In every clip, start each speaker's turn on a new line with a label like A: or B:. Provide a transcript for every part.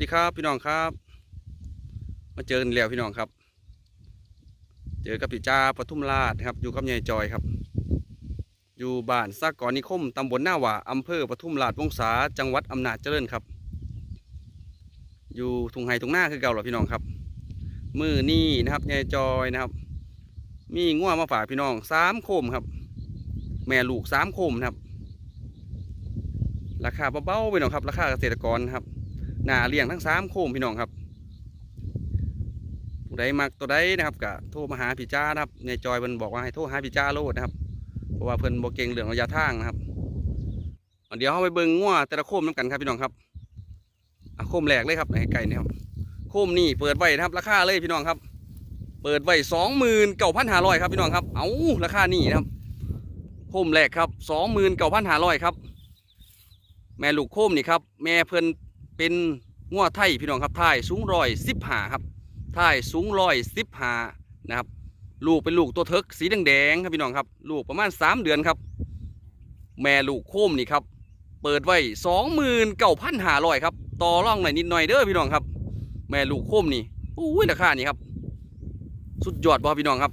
A: วัสดีครับพี่น้องครับ มาเจอกันแล้วพี่น้องครับ เจอกับพี่จ้าปทุมราชครับ อยู่กับยายจอยครับ อยู่บ้านสากรนิคมตำบลหน้าหว่าอำเภอปทุมราชวงศาจังหวัดอำนาจเจริญครับ อยู่ทุ่งไห่ทุงหน้าคือเก่าหรอพี่น้องครับ มือนี่นะครับยายจอยนะครับ มีง่วมาฝากพี่น้องสามโคมครับ แม่ลูกสามโคมนะครับ ราคาเบาๆพี่น้องครับ ราคาเกษตรกรครับ หน้าเลี้ยงทั้งสามโคมพี่น้องครับผู้ใดมักตัวใดนะครับก็โทรมาหาพี่จ้านะครับในจอยเพิ่นบอกว่าให้โทรหาพี่จ้าโลดนะครับ เพราะว่าเพิ่นบ่เก่งเรื่องระยะทางนะครับเดี๋ยวเราไปเบิ่งงัวแต่ละโคมน้ำกันครับพี่น้องครับโคมแรกเลยครับไอ้ไก่นี่ครับโคมนี่เปิดไว้นะครับ ราคาเลยพี่น้องครับ เปิดไว้สองหมื่นเก้าพันห้าร้อยครับพี่น้องครับ เอาราคานี่นะครับโคมแรกครับสองหมื่นเก้าพันห้าร้อยครับ แม่ลูกโคมนี่ครับ แม่เพิ่น เป็นงัวไทยพี่น้องครับไทยสูงร้อยสิบหาครับไทยสูงร้อยสิบหานะครับ ลูกเป็นลูกตัวเทิกสีแดงๆครับพี่น้องครับ ลูกประมาณสามเดือนครับ แม่ลูกโคมนี่ครับ เปิดไว้สองหมื่นเก้าพันหาร้อยครับ ต่อร่องหน่อยนิดหน่อยเด้อพี่น้องครับ แม่ลูกโคมนี่อุ้ยราคานี่ครับ สุดยอดบ่พี่น้องครับ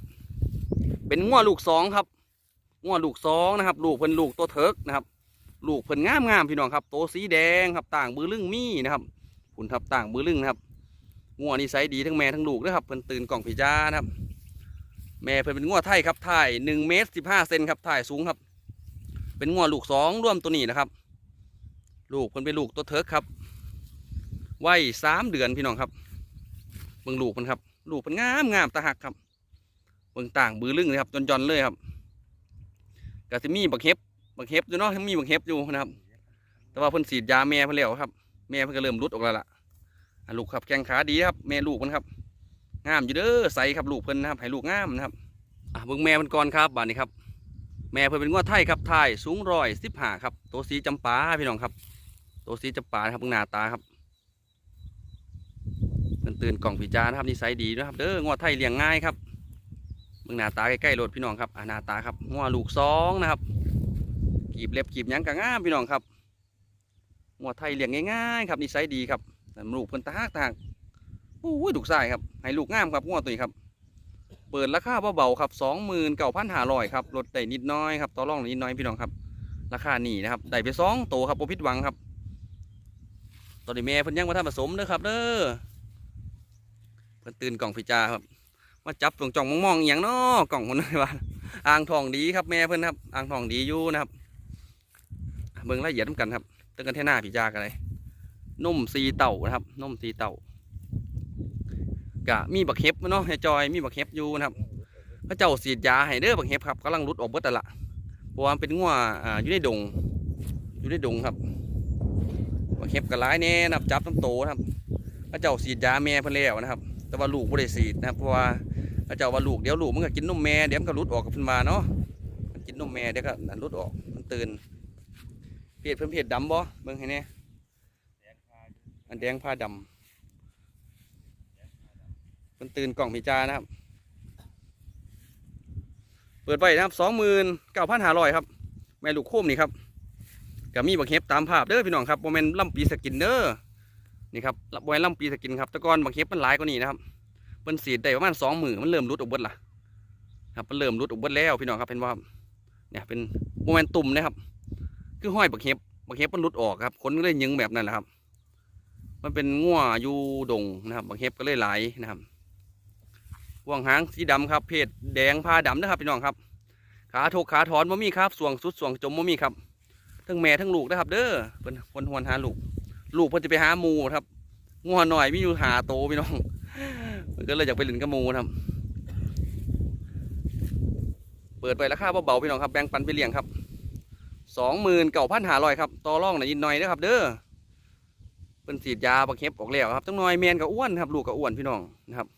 A: เป็นงัวลูกสองครับงัวลูกสองนะครับ ลูกเพิ่นลูกตัวเทิกนะครับ ลูกเพิ่นงามงามๆพี่น้องครับโตสีแดงครับต่างบือลึงมีนะครับผุนทับต่างบือลึงนะครับงัวนี่ไซส์ดีทั้งแม่ทั้งลูกนะครับเพิ่นตื่นกล่องพิจานะครับ แม่เพิ่นเป็นงัวไทยครับถ่ายหนึ่งเมตรสิบห้าเซนครับถ่ายสูงครับ เป็นงัวลูกสองร่วมตัวนี้นะครับ ลูกเพิ่นเป็นลูกตัวเทิร์กครับวัยสามเดือนพี่น้องครับเบิ่งลูกมันครับ ลูกมันงามงามตาหักครับเบิ่งต่างบือลึงเลยครับจนจนๆเลยครับกะสิมีบักเห็บ บักเห็บอยู่เนาะยังมีบักเห็บอยู่นะครับ แต่ว่าเพิ่นฉีดยาแม่เพิ่นแล้วครับ แม่เพิ่นก็เริ่มรุดออกแล้วล่ะลูกครับแข้งขาดีครับ แม่ลูกมันครับงามอยู่เด้อใสครับลูกเพิ่นนะครับให้ลูกงามนะครับอะเบิ่งแม่เพิ่นก่อนครับบาดนี้ครับ แม่เพิ่นเป็นงวดไทยครับไทยสูงร้อยสิบห้าครับตัวสีจำปาพี่น้องครับ ตัวสีจำปาครับเบิ่งหน้าตาครับเพิ่นตื่นกล่องพิจานะครับนิสัยดีนะครับเด้องวดไทยเลี้ยงง่ายครับเบิ่งหน้าตาใกล้ๆรถพี่น้องครับอะหน้าตาครับงวดลูกสองนะครับ กีบเล็บกีบหยังกะงามพี่น้องครับหมวไทยเลี้ยงง่ายๆครับนิสัยดีครับแต่ลูกเพิ่นตาหักตาหักโอ้ยลูกชายครับให้ลูกงามครับงูตัวนี้ครับ เปิดราคาเบาๆครับสองหมื่นเก้าพันห้าร้อยครับลดได้นิดน้อยครับต่อรองนิดน้อยพี่น้องครับ ราคานี่นะครับได้ไปสองโตวครับโอพิดหวังครับ ตอนนี้แม่เพิ่นยังมาทำผสมเด้อครับเด้อเพิ่นตื่นกล่องพิจาครับมาจับจ่งจ่องมองๆอย่างนาะกล่องคนนั้นว่าอ่างทองดีครับแม่เพื่นครับอ่างทองดีอยู่นะครับ เบิ่งละเอียดนำกันครับตึงกันเทหน้าพี่จากอะไรนุ่มสีเต่านะครับนุ่มสีเต่ากะมีบักเห็บเนาะให้จอยมีบักเห็บอยู่นะครับพระเจ้าสีดยาให้เด้อบักเห็บครับกำลังรุดออกเบิดแต่ละเพราะว่าเป็นงัวอ่าอยู่ในดง อยู่ในดงครับบักเห็บกระไรแน่นับจับต้นโตนะครับพระเจ้าสีดยาแม่เพิ่นแล้วนะครับ แต่ว่าลูกบ่ได้สีดนะครับเพราะว่าพระเจ้าว่าลูกเดี๋ยวลูกมันก็กินนมแม่เดี๋ยวมันก็รุดออกกับเพิ่นมาเนาะมันกินนมแม่เดี๋ยวก็นั่นรุดออกมันตื่น เพศเพิ่นเพศดำบ่เบิ่งให้แน่อันแดงผ้าดำเพิ่นตื่นกล่องพิจานะครับ เปิดไว้นะครับสองหมื่นเก้าพันห้าร้อยครับ แม่ลูกโคมนี่ครับก็มีบักเห็บตามภาพเด้อพี่น้องครับโมเมนล่ำปีสกินเด้อนี่ครับบอยลำปีสกินครับตะกอนบักเห็บมันหลายกว่านี้นะครับมันสีได้ประมาณสองหมือมันเริ่มรุดออกบดละครับมันเริ่มรุดออกบดแล้วพี่น้องครับเป็นว่าเนี่ยเป็นโมเมนตุ่มนะครับ คือห้อยบักเห็บบักเห็บมันรุดออกครับคนก็เลยยิงแบบนั้นแหละครับ มันเป็นง่วอยู่ดงนะครับบักเห็บก็เลยไหลนะครับห่วงหางสีดำครับ เพศแดงผ้าดำนะครับพี่น้องครับ ขาถกขาถอนบ่มีครับส่วงสุดส่วงจมบ่มีครับทั้งแม่ทั้งลูกนะครับ เด้อเพิ่นคนหวนหาลูก ลูกเพิ่นจะไปหาหมูครับง่วหน่อยมีอยู่หาโตพี่น้องมันก็เลยอยากไปหลินกับหมูนะครับ เปิดไปราคาเบาๆพี่น้องครับแบ่งปันไปเลี้ยงครับ สองหมื่นเก้าพันหาร้อยครับต่อร่องหน่อยนิดหน่อยนะครับ เด้อเป็นสีดยาบักเห็บออกแล้วครับตั้งน้อยแมนกับอ้วนครับลูกกับอ้วนพี่น้องนะครับ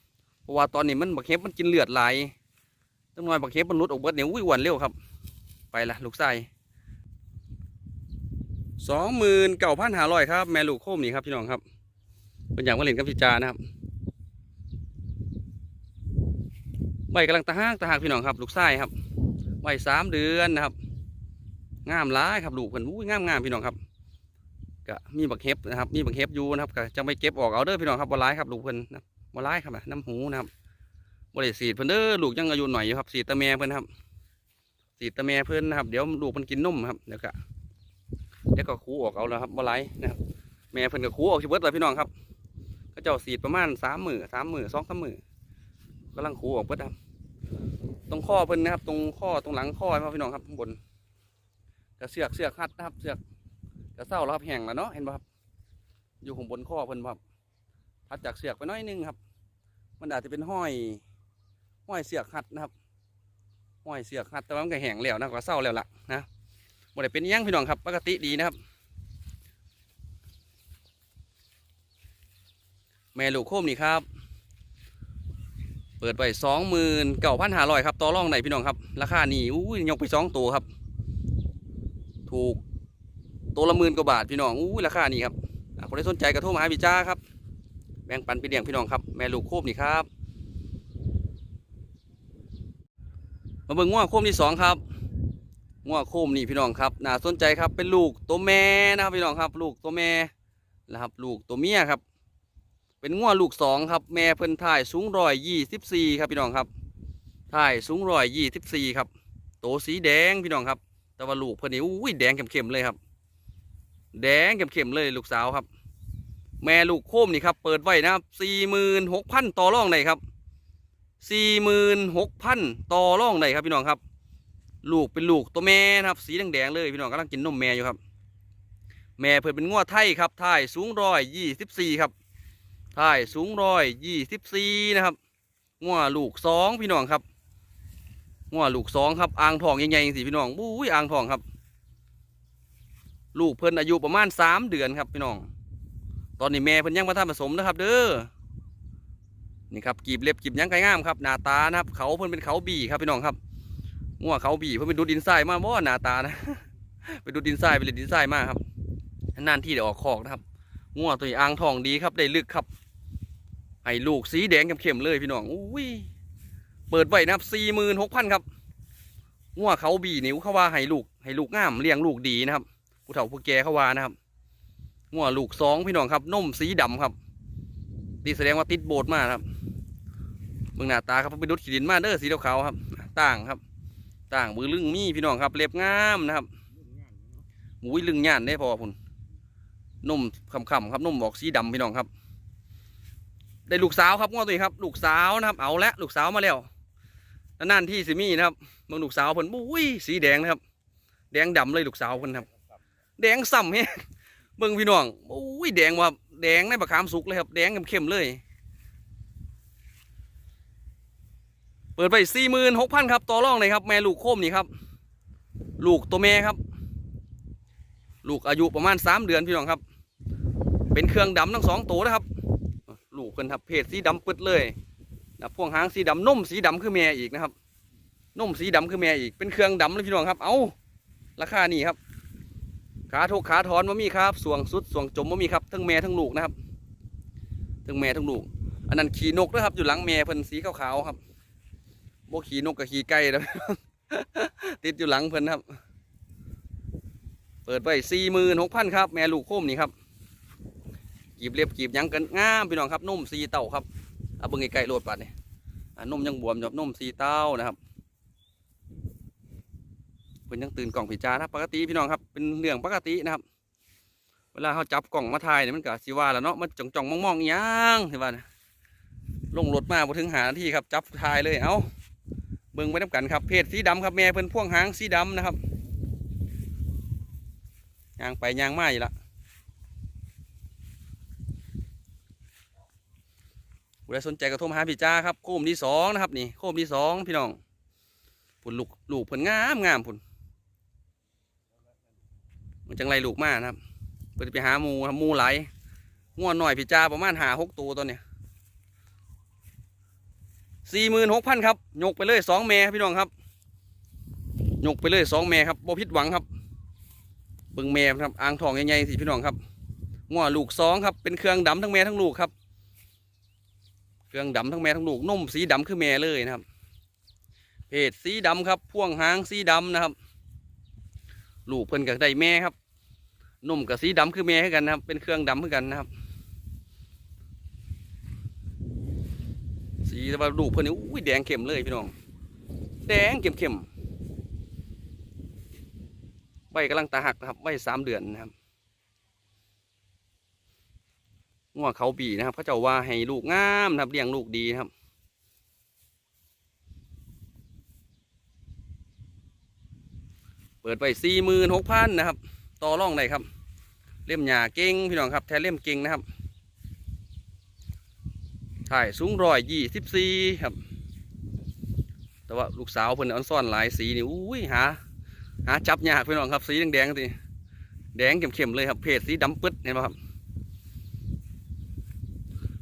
A: เพราะว่าตอนนี้มันบักเห็บมันกินเลือดไหลตั้งน้อยบักเห็บมันรุดออกเบิดเนี่ยอุ้ยอ้วนเร็วครับ ไปละลูกไส้สองหมื่นเก้าพันหาร้อยครับ แม่ลูกโคมนี่ครับพี่น้องครับเป็นอย่างว่าเล่นกับพิจานะครับใบกำลังตะหากตะหากพี่น้องครับ ลูกไส้ครับใบสามเดือนนะครับ งามร้ายครับลูกเพิ่นอุ้ยงามงามพี่น้องครับก็มีบักเห็บนะครับ มีบักเห็บอยู่นะครับก็จะไม่เก็บออกเอาเด้อพี่น้องครับบ่ร้ายครับลูกเพิ่นนะบ่ร้ายครับน้ำหูนะครับบ่ได้สีดเพิ่นเด้อลูกยังอายุหน่อยอยู่ครับสีตะแม่เพิ่นครับสีตะแม่เพิ่นนะครับเดี๋ยวลูกเพิ่นกินนมครับเดี๋ยวก็เดี๋ยวก็คูออกเอาแล้วครับบ่ร้ายนะครับแม่เพิ่นก็คูออกสิเบิดแล้วพี่น้องครับก็เจ้าสีดประมาณสามหมื้อสามหมื้อสองสามมื้อกำลังคูออกเบิดครับตรงข้อเพิ่นนะครับ ตรงข้อตรงหลังข้อครับพี่น้องครับข้างบน ก็เสือกเสือกคัดนะครับ เสือกก็เศร้าแล้วครับแห้งแล้วเนาะเห็นป่ะครับ อยู่ข้างบนข้อเพิ่นครับพัดจากเสือกไปน้อยนึงครับ มันอาจจะเป็นห้อยห้อยเสือกหัดนะครับห้อยเสือกหัดแต่ว่ามันก็แห้งแล้วนะก็เศร้าแล้วล่ะนะบ่ได้เป็นยังพี่น้องครับ ปกติดีนะครับ แม่ลูกโคมนี่ครับเปิดไปสองหมื่นเก้าพันห้าร้อยครับ ต่อรองไหนพี่น้องครับ ราคานี่อุ้ยยกไปสองตัวครับ ถูกตัวละหมื่นกว่าบาทพี่น้องอู้ยราคานี่ครับคนที่สนใจกระโทรมาหาพี่จ้าครับแบ่งปันไปเลี้ยงพี่น้องครับแม่ลูกโคบนี่ครับมาเบิ่งง้วโคมที่สองครับง้วโคมนี่พี่น้องครับน่าสนใจครับเป็นลูกตัวแม่นะครับพี่น้องครับ ลูกตัวแม่นะครับลูกตัวเมียครับ เป็นง้วลูกสองครับแม่เพิ่นถ่ายสูงร้อยยี่สิบสี่ครับพี่น้องครับถ่ายสูงร้อยยี่สิบสี่ครับโตวสีแดงพี่น้องครับ แต่ว่าลูกเพิ่นนี่อุ้ยแดงเข้มๆเลยครับ แดงเข้มๆเลยลูกสาวครับ แม่ลูกโคมนี่ครับ เปิดไว้นะครับสี่หมื่นหกพันต่อร่องได้ครับสี่หมื่นหกพันต่อร่องได้ครับพี่น้องครับ ลูกเป็นลูกตัวแม่นะครับ สีแดงๆเลยพี่น้องกำลังกินนมแม่อยู่ครับ แม่เพิ่นเป็นงวไทยครับท่ายสูงร้อยยี่สิบสี่ครับท่ายสูงร้อยยี่สิบสี่นะครับงวลูกสองพี่น้องครับ งวดลูกสองครับอ่างทองใหญ่ๆสิพี่น้องบุ้ยอ่างทองครับ ลูกเพิ่นอายุประมาณสามเดือนครับพี่น้อง ตอนนี้แม่เพิ่นยังมาทำผสมนะครับ เด้อนี่ครับกีบเล็บกีบยังไก่งามครับหน้าตานะครับ เขาเพิ่นเป็นเขาบีครับพี่น้องครับงัวเขาบีเพิ่นเป็นดูดินทรายมาบ่หน้าตานะเป็นดูดินทรายเป็นเล่นดินทรายมากครับนานที่ได้ออกคอกนะครับงัวตัวนี้อ่างทองดีครับได้ลึกครับให้ลูกสีแดงเข้มๆเลยพี่น้องอุ้ย เปิดไว้นะครับสี่หมื่นหกพันครับงัวเขาบีนิ้วเขาว่าให้ลูกให้ลูกงามเลี้ยงลูกดีนะครับ ผู้เฒ่าผู้แก่เขาว่านะครับงัวลูกสองพี่น้องครับนมสีดำครับตีแสดงว่าติดโบสถ์มากครับเมืองหน้าตาครับเป็นดุดขีดินมาเด้อสีขาวครับ ต่างครับ ต่างมือลึงมีพี่น้องครับเล็บงามนะครับหมูลึงย่านได้พอพุ่นนมคำๆครับนมออกสีดำพี่น้องครับ ได้ลูกสาวครับง้อตัวนี้ครับ ลูกสาวนะครับเอาละลูกสาวมาแล้ว นานที่สิมีนะครับเมืองลูกสาวเพิ่นบุ้ยสีแดงนะครับ แดงดำเลยลูกสาวเพิ่นครับ แดงส่ำเฮ้เบิ่งพี่น้องโอ้ยแดงว่าแดงในบะขามสุกเลยครับ แดงเข้มๆเลย เปิดไปสี่หมื่นหกพันครับต่อรองเลยครับ แม่ลูกโคมนี่ครับ ลูกตัวแม่ครับ ลูกอายุประมาณสามเดือนพี่น้องครับ เป็นเครื่องดำทั้งสองตัวนะครับ ลูกเพิ่นครับเพศสีดำปึ๊ดเลย นะพวงหางสีดำนุ่มสีดำคือแม่อีกนะครับนุ่มสีดำคือแม่อีกเป็นเครื่องดำเลยพี่น้องครับ เอาราคานี่ครับ ขาทุกขาถอนมามีครับสวงสุดสวงจมมามีครับทั้งแม่ทั้งลูกนะครับทั้งแม่ทั้งลูก อันนั้นขี่นกนะครับ อยู่หลังแม่เพิ่นสีขาวๆครับโบขี่นกกับขี่ไก่แล้วติดอยู่หลังเพิ่นครับ เปิดไปสี่หมื่นหกพันครับ แม่ลูกโค้มนี่ครับกีบเรียบกีบยังกันงามพี่น้องครับนุ่มสีเต่าครับ เอาเบิ่งไก่โลดปัดนี่อ่านุ่มยังบวมแบนุ่มสีเต้านะครับเพิ่นยังตื่นกล่องพิจารณาปกติพี่น้องครับเป็นเรื่องปกตินะครับ เวลาเขาจับกล่องมาถ่ายเนี่ยมันก็สิว่าแล้วเนาะมันจ่องจ่องๆมองๆอหย่างสิว่านะลงรถมาพอถึงหานที่ครับ จับถ่ายเลยเอาเบิ่งไปน้ำกันครับเพศสีดำครับแม่เพิ่นพ่วงหางสีดำนะครับยางไปยางมาอยู่ละ ผู้ใดสนใจก็โทรมาหาพี่จ้าครับโคมที่สองนะครับนี่โคมที่สองพี่น้องผุนลูกลูกผลงามงามผุนมันจังไรลูกมากนะครับเพื่อไปหามูครับมูไหลง่วนหน่อยพี่จ้าประมาณหาหกตัวตัวเนี้ยสี่หมื่นหกพันครับยกไปเลยสองแม่พี่น้องครับยกไปเลยสองแม่ครับบ่ผิดหวังครับเบิ่งแม่ครับอ่างทองใหญ่ๆสิพี่น้องครับง่วลูกสองครับเป็นเครื่องดำทั้งแม่ทั้งลูกครับ เครื่องดำทั้งแม่ทั้งลูกนุ่มสีดำคือแม่เลยนะครับ เพศสีดำครับ พ่วงหางสีดำนะครับ ลูกเพิ่นกับได้แม่ครับนุ่มกับสีดำคือแม่ให้กันนะครับ เป็นเครื่องดำคือกันนะครับ สีแต่ว่าลูกเพิ่นนี่อุ้ยแดงเข้มเลยพี่น้อง แดงเข้มเข้มใบกำลังตาหักนะครับใบสามเดือนนะครับ งัวเขาปีนะครับเขาเจ้าว่าให้ลูกงามนะครับเลี้ยงลูกดีนะครับ เปิดไปสี่หมื่นหกพันนะครับ ต่อร่องได้ครับ เล่มหยาเก่งพี่น้องครับ แท้เล่มเก่งนะครับถ่ายสูงร้อยยี่สิบสี่ครับ แต่ว่าลูกสาวเพิ่นอันซ่อนหลายสีนี่อุ้ยหาหาจับยากพี่น้องครับสีแดงๆสิแดงเข้มๆเลยครับเพจสีดำปึ๊ดเห็นไหมครับ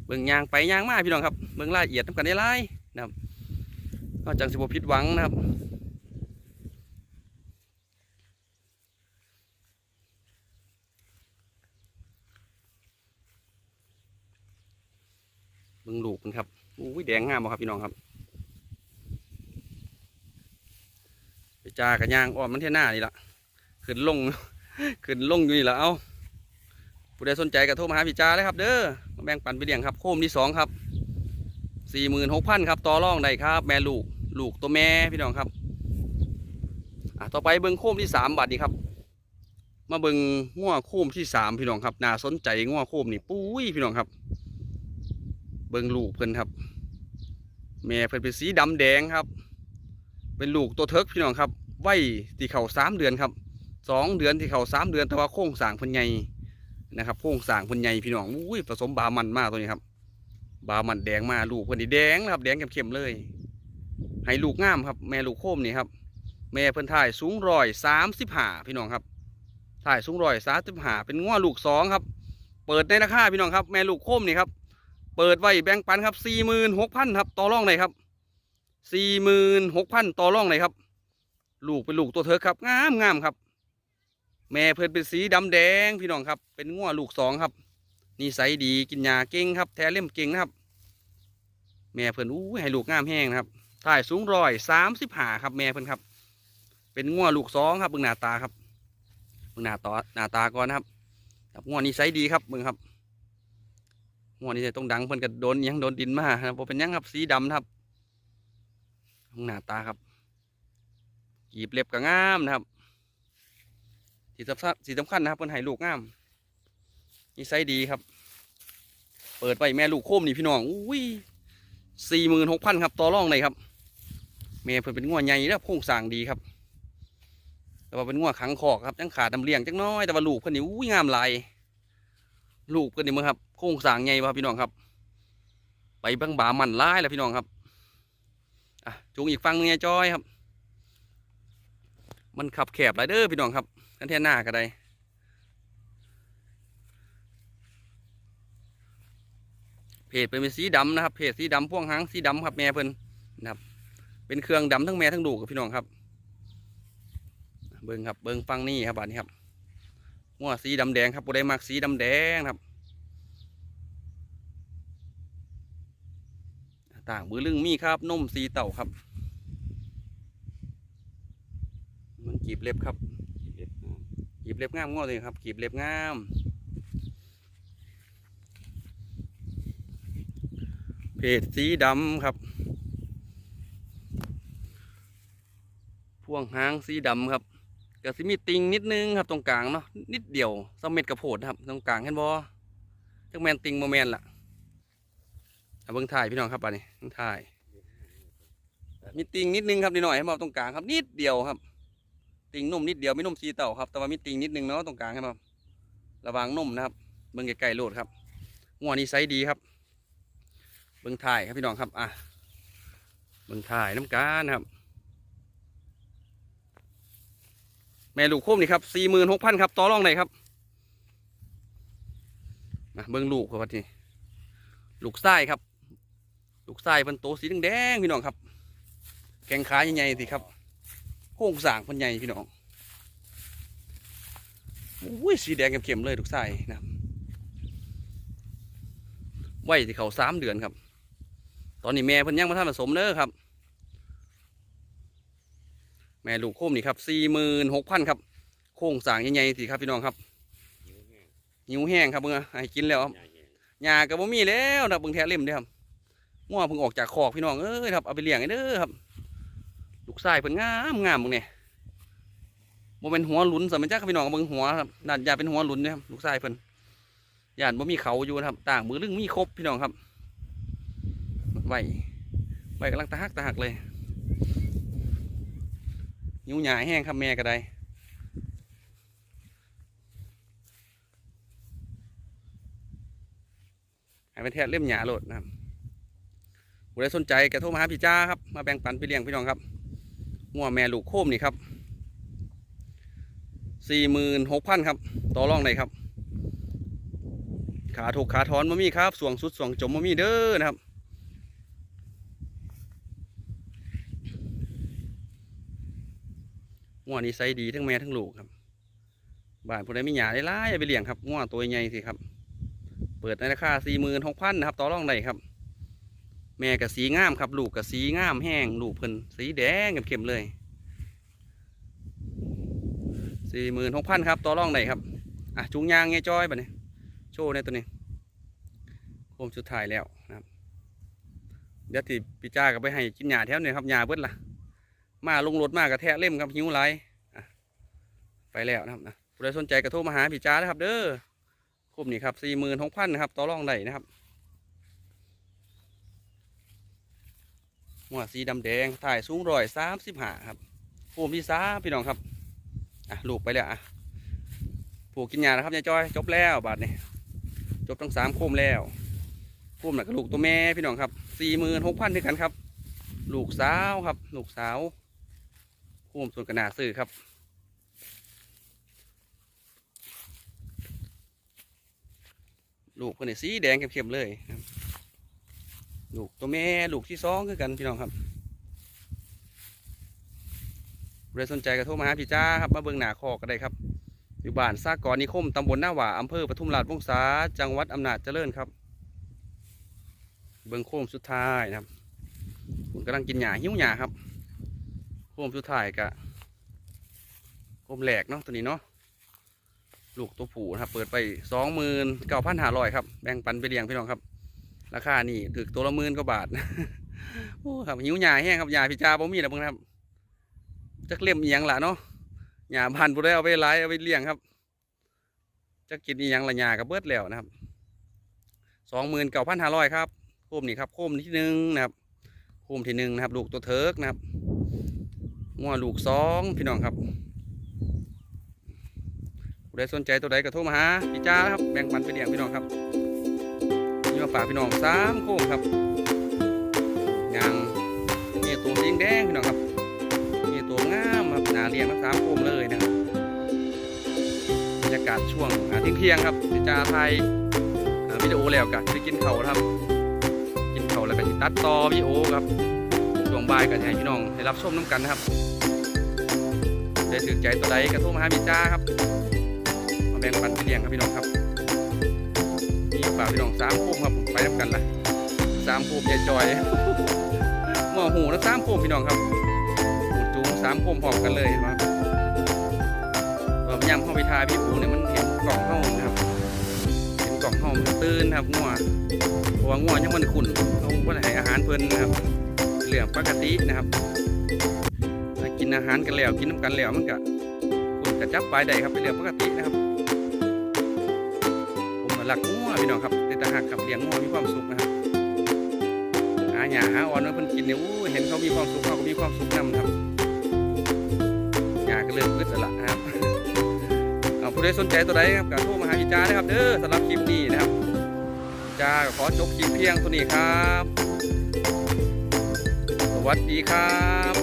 A: เบิ่งยางไปยางมาพี่น้องครับเบิ่งรายละเอียดทำกันได้หลายนะครับก็จังสิบผิดหวังนะครับเบิ่งลูกมันครับอุ้ยแดงงามบ่ครับพี่น้องครับไปจากันยางอ้อมมันเท่หน้านี่ละขึ้นลงขึ้นลงอยู่นี่ละเอ้า ผู้ใดสนใจก็โทรมาหาพี่จ้าเลยครับ เด้อแบ่งปันไปเลี้ยงครับ โคมที่สองครับสี่หมื่นหกพันครับต่อรองได้ครับ แม่ลูกลูกตัวแม่พี่น้องครับอะต่อไปเบิ้งโคมที่สามบาทดีครับ มาเบิ้งง้อโคมที่สามพี่น้องครับน่าสนใจง้อโคมนี่ปุ้ยพี่น้องครับ เบิ้งลูกเพิ่นครับ แม่เพิ่นเป็นสีดำแดงครับ เป็นลูกตัวเทิกพี่น้องครับไว้ที่เขาสามเดือนครับสองเดือนที่เขาสามเดือนแต่ว่าโค้งสางเพิ่นใหญ่ นะครับโค้งสร้างพิ่นใหญ่พี่น้องอุ้ยผสมบามันมากตัวนี้ครับ บามันแดงมาลูกเพิ่นนี่แดงนะครับ แดงเข้มๆเลยให้ลูกงามครับ แม่ลูกโคมนี่ครับ แม่เพิ่นถ่ายสูงร้อยสามสิบห้าพี่น้องครับถ่ายสูงร้อยสามสิบห้าเป็นง้อลูกสองครับ เปิดในราคาพี่น้องครับ แม่ลูกโคมนี่ครับ เปิดไว้แบ่งปันครับสี่หมื่นหกพันครับต่อรองเลยครับสี่หมื่นหกพันต่อรองเลยครับ ลูกเป็นลูกตัวเธอครับงามงามครับ แม่เพิ่นเป็นสีดำแดงพี่น้องครับ เป็นง้วลูกสองครับนิสัยดีกินยาเก่งครับ แท้เล่มเก่งนะครับ แม่เพิ่นอู้ให้ลูกงามแห้งนะครับถ่ายสูงร้อยสามสิบห้าครับ แม่เพิ่นครับ เป็นง้วลูกสองครับเบิ่งหน้าตาครับเบิ่งหน้าตาหน้าตาก่อนนะครับครับง้วนิสัยดีครับเบิ่งครับหัวนี่จะต้องดังเพิ่นก็โดนยังโดนดินมาครับเป็นยังครับสีดำนะครับหน้าตาครับกีบเล็บก็งามนะครับ สีสำคัญสีสำคัญนะครับเพิ่นให้ลูกงามนิสัยดีครับ เปิดไปแม่ลูกโคมนี่พี่น้องอุ้ยสี่หมื่นหกพันครับต่อรองเลยครับแม่เพิ่นเป็นงัวใหญ่แล้วโครงสางดีครับ แต่ว่าเป็นงัวขังคอกครับยังขาดน้ำเลี้ยงจักน้อยแต่ว่าลูกเพิ่นนี่อุ้ยงามหลายลูกเพิ่นนี่มั้งครับโครงสางใหญ่ป่ะพี่น้องครับ ไปบังบามันร้ายแล้วพี่น้องครับอะจูงอีกฟังหนึงไงจอยครับ มันขับแคบหลายเด้อพี่น้องครับ กันแท่หน้าก็ได้เพจเป็นสีดำนะครับเพจสีดำพ่วงหางสีดำครับแม่เพิ่นนะครับ เป็นเครื่องดำทั้งแม่ทั้งลูกับพี่น้องครับ เบิ้งครับเบิ้งฟังนี่ครับบาดนี้ครับหัวสีดำแดงครับผู้ใดมักสีดำแดงครับต่างมือลึงมีครับนมสีเต่าครับ มันกีบเล็บครับ กีบเล็บงามงอเลยครับกีบเล็บงาม เพจสีดำครับ พ่วงหางสีดำครับก็สิมีติงนิดนึงครับตรงกลางเนาะนิดเดียวสมเม็ดกระโพดครับ ตรงกลางเห็นบ่จักแมนติงโมแมนล่ะเอาเบิ่งถ่ายพี่น้องครับอันนี้เบิ่งถ่าย มีติงนิดนึงครับนิดหน่อยให้มาตรงกลางครับนิดเดียวครับ ติงนุ่มนิดเดียวไม่นุ่มซีเต่าครับแต่ว่ามีติงนิดนึงเนาะตรงกลางให้มาระวังนุ่มนะครับเบิ่งไกลๆโลดครับงัวนี้ไซส์ดีครับเบิ่งถ่ายครับพี่น้องครับอะเบิ่งถ่ายน้ำกันครับ แม่ลูกโคมนี่ครับสี่หมื่นหกพันครับต่อรองไหนครับมาเบิ่งลูกครับทีลูกไส้ครับ ลูกไส้เป็นโตสีแดงๆพี่น้องครับ แกงขาใหญ่ๆสิครับ โค้งสางเป็นใหญ่พี่น้องอุ้ยสีแดงเข้มๆเลยลูกไส้นะครับไว้ที่เขาสามเดือนครับ ตอนนี้แม่เพิ่นยังมาทำผสมเด้อครับ แม่ลูกโคมนี่ครับสี่หมื่นหกพันครับ โค้งสางใหญ่ๆสิครับพี่น้องครับหิวแห้งครับเมื่อให้กินแล้วครับ
B: หญ้า
A: ก็บ่มีแล้วนะเบิ่งแท้เล่มเด้อครับงัวเพิ่งออกจากคอกพี่น้องเอ้ยครับเอาไปเลี้ยงให้เด้อครับ ลูกชายเพิ่นงามงามมึงเนี่ยบ่เป็นหัวหลุนสมัยจักพี่น้องเบิ่งหัวครับน่าจะเป็นหัวหลุนเด้อครับลูกชายเพิ่นย่านบ่มีเขาอยู่นะครับต่างมือลึงมีครบพี่น้องครับไว้ไว้กำลังตะหักตะหักเลยหิวหญ้าแห้งครับแม่ก็ได้ให้ไปแทะเล่มหญ้าโลดนะครับผู้ใดสนใจก็โทรมาหาพี่จ้าครับ มาแบ่งปันไปเลี้ยงพี่น้องครับ งัวแม่ลูกโคมนี่ครับสี่หมื่นหกพันครับ ต่อรองได้ครับ ขาถูกขาถอนมามีครับสวงสุดสวงจมมามีเด้อนะครับ งัวนี่ไซดีทั้งแม่ทั้งลูกครับ บ้านผู้ใดมีหยาได้ร้ายเอาไปเลี้ยงครับ งัวตัวใหญ่สิครับ เปิดในราคาสี่หมื่นหกพันนะครับ ต่อรองได้ครับ แม่กับสีงามครับลูกกับสีงามแห้งลูกเพิ่นสีแดงเข้มๆเลยสี่หมื่นหกพันครับต่อรองได้ครับอะจุงยางไงจ้อยบัดนี้โชว์ในตัวนี้โคมสุดท้ายแล้วนะครับ เดี๋ยวที่พี่จ้าก็ไปให้กินหญ้าแถวนี้ครับหญ้าเบิดละมาลงรถมากระแทะเล่มครับหิวไหลไปแล้วนะครับนะผู้ใดสนใจก็โทรมาหาพี่จ้านะครับ เด้อคมนี่ครับสี่หมื่นหกพันนะครับต่อรองได้นะครับ หัวสีดำแดงถ่ายสูงร้อยสามสิบห้าครับโคมที่สามพี่น้องครับอะลูกไปแล้วอะผูกกินยานะครับยายจ้อยจบแล้วบาทนี่จบทั้งสามโคมแล้วโคมหนักลูกตัวแม่พี่น้องครับสี่หมื่นหกพันด้วยกันครับ ลูกสาวครับ ลูกสาวโคมส่วนกระนาซื้อครับลูกคนนี้สีแดงเข้มๆเลยครับ ลูกตัวแม่ลูกที่สองคือกันพี่น้องครับใครสนใจก็โทรมาหาพี่จ้าครับมาเบิ่งหน้าคอก็ได้ครับ อยู่บ้านซากรนิคมตำบลหน้าหว่าอำเภอปทุมราชวงศาจังหวัดอำนาจเจริญครับ เบิ้งโค้งสุดท้ายนะครับคุณกำลังกินหญ้าหิ้วหญ้าครับโค้งสุดท้ายกะโค้งแหลกเนาะตัวนี้เนาะลูกตัวผูนะครับ เปิดไปสองหมื่นเก้าพันห้าร้อยครับแบ่งปันไปเลี้ยงพี่น้องครับ ราคานี่ถึกตัวละหมื่นกว่าบาทโอ้ครับหิวหญ้าแห้งครับหญ้าพิจาบ่มีแล้วเบิ่งนครับจักเล่มอีหยังล่ะเนาะหญ้าพันธุ์ผู้ได้เอาไปไล่เอาไปเลี้ยงครับจะกินอีหยังละหญ้ากับเบิดแล้วนะครับสองหมื่นเก้าพันห้าร้อยครับโคมนี่ครับโคมที่หนึ่งนะครับโคมที่หนึ่งนะครับ ลูกตัวเทิร์กนะครับงัวลูกสองพี่น้องครับผู้ใดสนใจตัวใดก็โทรมาหาพี่จ้านะครับแบ่งปันไปเลี้ยงพี่น้องครับ มาฝากพี่น้องสามโคมครับยางนี่ตัวสีแดงพี่น้องครับมีตัวงามครับหนาเรียงทั้งสามโคมเลยนะครับบรรยากาศช่วงอ่าเที่ยงครับที่จะไทยวิดีโอแล้วกันไปกินเข่าครับ กินเข่าแล้วก็สิตัดต่อวิดีโอครับช่วงบ่ายก็จะให้พี่น้องได้รับชมน้ำกันนะครับได้ถือใจตัวใดกระทุ่มหาพี่จ้าครับมาแบ่งปันเลี้ยงครับพี่น้องครับ ฝากพี่น้องสามโคมครับไปน้ำกันละสามโคมใหญ่จอยหม้อหูแล้วสามโคมพี่น้องครับจูงสามโคมพร้อมกันเลยเห็นไหมพยายามเข้าไปทาพี่ปูเนี่ยมันเห็นกล่องเข้านะครับเห็นกล่องเข้ามันตื่นครับงัวเพราะว่างัวยังมันขุ่นเขาก็ให้อาหารเพลินนะครับเรื่อปกตินะครับกินอาหารกันแล้วกินน้ำกันแล้วมันก็ขุ่นกระจับไปได้ครับเป็นเรื่องปกตินะครับ หลักงัวพี่น้องครับในตาหักกับเลี้ยงงัวมีความสุขนะครับหาหญ้าหาอ่อนมาเพิ่นกินเนี่ยอู้เห็นเขามีความสุขเขาก็มีความสุขนำครับหญ้าก็เริ่มขึ้นแล้วล่ะนะครับเอาผู้ใดสนใจตัวใดครับก็โทรมาหาพี่จ้านะครับเด้อสำหรับคลิปนี้นะครับจ้าขอจบคลิปเพียงตัวนี้ครับ สวัสดีครับ